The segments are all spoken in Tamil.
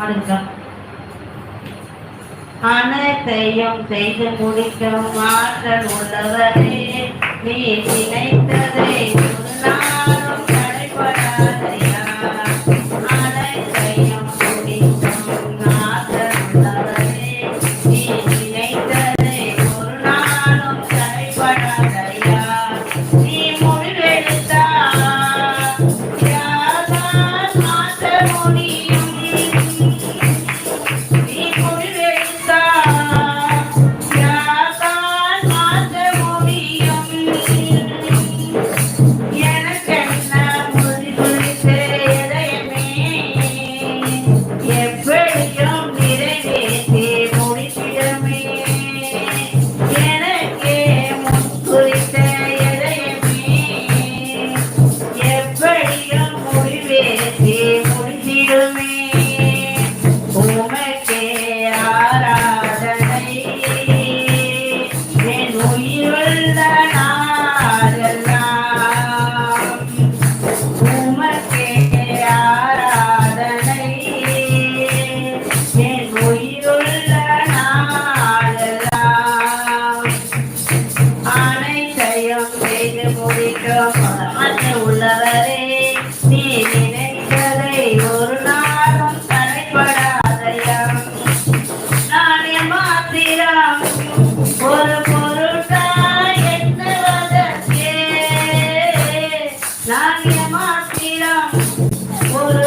அடுங்க அனைத்தையும் செய்து முடிக்கும் ஆற்றல் உள்ளவரே நீ நினைத்ததை சொன்னால் நாணய மாத்திரம் ஒரு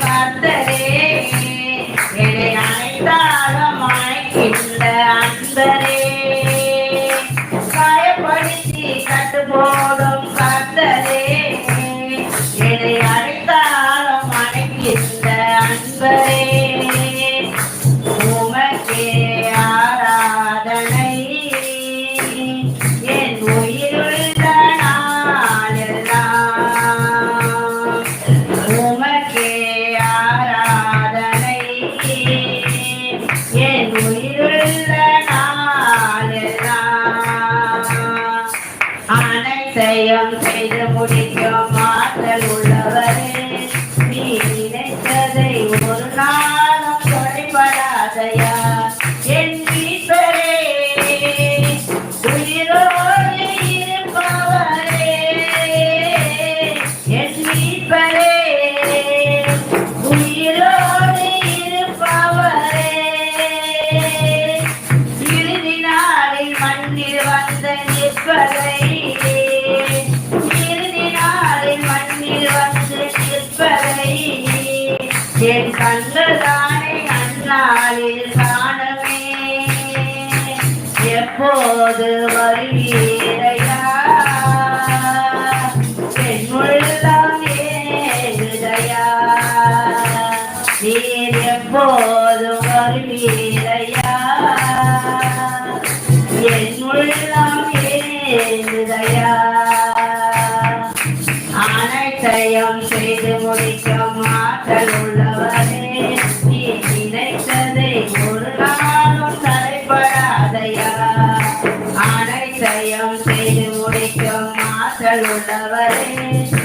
Saturday. Hallelujah. வந்து நிற்பதை இறுதி நாளில் மண்ணில் வந்து நிற்பதை என் கண்ணு தானே கண்ணாளில் காணவே வருவீரையா நீர் எப்போது வருவீரை? அனைத்தையும் செய்து முடிக்கும் ஆற்றல் உள்ளவரே. நீ நினைத்ததை ஒரு நாளும் தடைபடாதையா அனைத்தையும் செய்து முடிக்கும் ஆற்றல் உள்ளவரே.